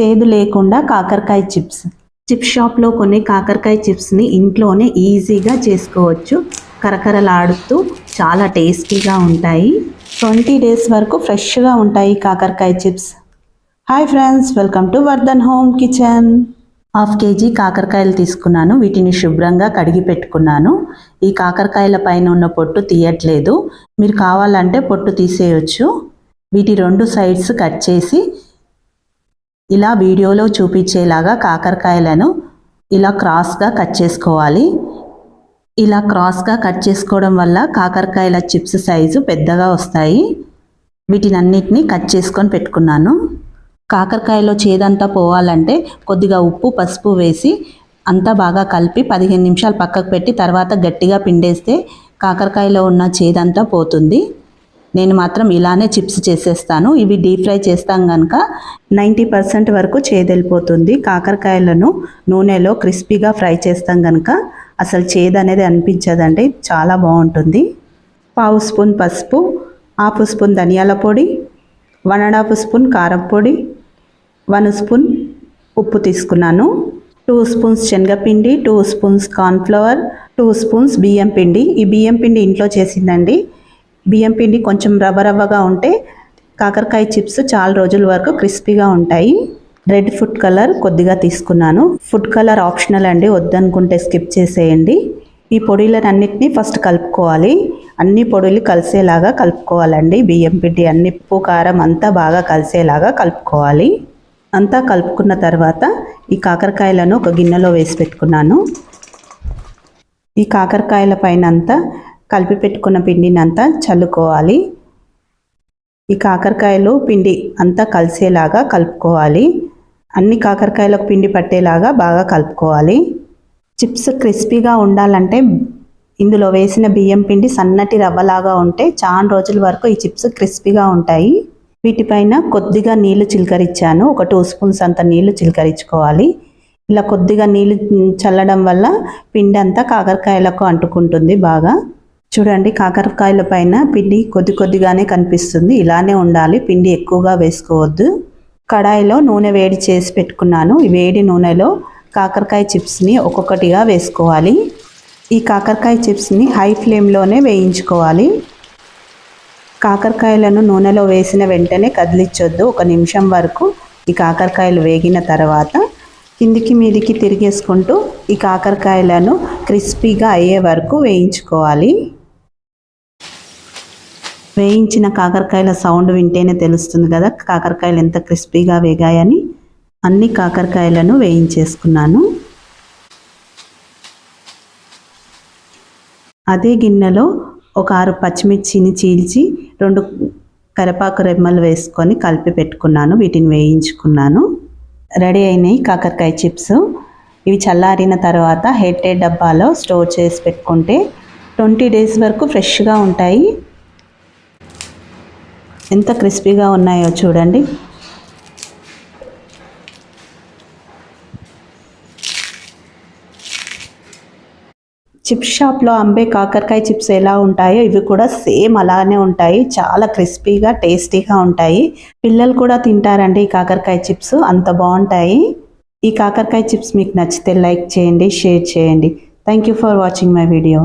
చేదు లేకుండా కాకరకాయ చిప్స్. చిప్ షాప్లో కొనే కాకరకాయ చిప్స్ని ఇంట్లోనే ఈజీగా చేసుకోవచ్చు. కరకరలాడుతూ చాలా టేస్టీగా ఉంటాయి. ట్వంటీ డేస్ వరకు ఫ్రెష్గా ఉంటాయి కాకరకాయ chips. Hi friends welcome to Vardhan home kitchen. Half KG కాకరకాయలు తీసుకున్నాను. వీటిని శుభ్రంగా కడిగి పెట్టుకున్నాను. ఈ కాకరకాయల పైన ఉన్న పొట్టు తీయట్లేదు. మీరు కావాలంటే పొట్టు తీసేయొచ్చు. వీటి రెండు సైడ్స్ కట్ చేసి ఇలా వీడియోలో చూపించేలాగా కాకరకాయలను ఇలా క్రాస్గా కట్ చేసుకోవాలి. ఇలా క్రాస్గా కట్ చేసుకోవడం వల్ల కాకరకాయల చిప్స్ సైజు పెద్దగా వస్తాయి. వీటినన్నిటిని కట్ చేసుకొని పెట్టుకున్నాను. కాకరకాయలో చేదంతా పోవాలంటే కొద్దిగా ఉప్పు పసుపు వేసి అంతా బాగా కలిపి పదిహేను నిమిషాలు పక్కకు పెట్టి తర్వాత గట్టిగా పిండేస్తే కాకరకాయలో ఉన్న చేదంతా పోతుంది. నేను మాత్రం ఇలానే చిప్స్ చేసేస్తాను. ఇవి డీప్ ఫ్రై చేస్తాం కనుక నైంటీ పర్సెంట్ వరకు చేదెళ్ళిపోతుంది కాకరకాయలను నూనెలో క్రిస్పీగా ఫ్రై చేస్తాం కనుక అసలు చేదు అనేది అనిపించదండి. చాలా బాగుంటుంది. పావు స్పూన్ పసుపు హాఫ్ స్పూన్ ధనియాల పొడి వన్ అండ్ హాఫ్ స్పూన్ కారం పొడి వన్ స్పూన్ ఉప్పు తీసుకున్నాను. టూ స్పూన్స్ శనగపిండి two spoons cornflour two spoons బియ్యం పిండి. ఈ బియ్యం పిండి ఇంట్లో చేసిందండి. బియ్యం పిండి కొంచెం రవ్వ రవ్వగా ఉంటే కాకరకాయ చిప్స్ చాలా రోజుల వరకు క్రిస్పీగా ఉంటాయి. రెడ్ ఫుడ్ కలర్ కొద్దిగా తీసుకున్నాను. ఫుడ్ కలర్ ఆప్షనల్ అండి వద్దనుకుంటే స్కిప్ చేసేయండి. ఈ పొడిలన్నింటినీ ఫస్ట్ కలుపుకోవాలి. అన్ని పొడులు కలిసేలాగా కలుపుకోవాలండి. బియ్యం పిండి అన్ని ఉప్పు కారం అంతా బాగా కలిసేలాగా కలుపుకోవాలి. అంతా కలుపుకున్న తర్వాత ఈ కాకరకాయలను ఒక గిన్నెలో వేసి పెట్టుకున్నాను. ఈ కాకరకాయల పైన అంతా కలిపి పెట్టుకున్న పిండిని అంతా చల్లుకోవాలి. ఈ కాకరకాయలు పిండి అంతా కలిసేలాగా కలుపుకోవాలి. అన్ని కాకరకాయలకు పిండి పట్టేలాగా బాగా కలుపుకోవాలి. చిప్స్ క్రిస్పీగా ఉండాలంటే ఇందులో వేసిన బియ్యం పిండి సన్నటి రవ్వలాగా ఉంటే చాలా రోజుల వరకు ఈ చిప్స్ క్రిస్పీగా ఉంటాయి. వీటిపైన కొద్దిగా నీళ్ళు చిలకరించాను ఒక టూ స్పూన్స్ అంత నీళ్ళు చిలకరించుకోవాలి. ఇలా కొద్దిగా నీళ్ళు చల్లడం వల్ల పిండి అంతా కాకరకాయలకు అంటుకుంటుంది బాగా. చూడండి కాకరకాయల పైన పిండి కొద్ది కొద్దిగానే కనిపిస్తుంది. ఇలానే ఉండాలి పిండి ఎక్కువగా వేసుకోవద్దు. కడాయిలో నూనె వేడి చేసి పెట్టుకున్నాను. ఈ వేడి నూనెలో కాకరకాయ చిప్స్ని ఒక్కొక్కటిగా వేసుకోవాలి. ఈ కాకరకాయ చిప్స్ని హై ఫ్లేమ్లోనే వేయించుకోవాలి. కాకరకాయలను నూనెలో వేసిన వెంటనే కదిలించొద్దు. ఒక నిమిషం వరకు ఈ కాకరకాయలు వేగిన తర్వాత కిందికి మీదికి తిరిగేసుకుంటూ ఈ కాకరకాయలను క్రిస్పీగా అయ్యే వరకు వేయించుకోవాలి. వేయించిన కాకరకాయల సౌండ్ వింటేనే తెలుస్తుంది కదా కాకరకాయలు ఎంత క్రిస్పీగా వేగాయని. అన్ని కాకరకాయలను వేయించేసుకున్నాను. అదే గిన్నెలో ఒక ఆరు పచ్చిమిర్చిని చీల్చి రెండు కరివేపాకు రెమ్మలు వేసుకొని కలిపి పెట్టుకున్నాను వీటిని వేయించుకున్నాను. రెడీ అయినాయి కాకరకాయ చిప్స్. ఇవి చల్లారిన తర్వాత హెడ్ హెడ్ డబ్బాలో స్టోర్ చేసి పెట్టుకుంటే ట్వంటీ డేస్ వరకు ఫ్రెష్గా ఉంటాయి. ఎంత క్రిస్పీగా ఉన్నాయో చూడండి. చిప్స్ షాప్లో అమ్మే కాకరకాయ చిప్స్ ఎలా ఉంటాయో ఇవి కూడా సేమ్ అలానే ఉంటాయి. చాలా క్రిస్పీగా టేస్టీగా ఉంటాయి. పిల్లలు కూడా తింటారండి ఈ కాకరకాయ చిప్స్. అంత బాగుంటాయి. ఈ కాకరకాయ చిప్స్ మీకు నచ్చితే లైక్ చేయండి షేర్ చేయండి. Thank you for watching my video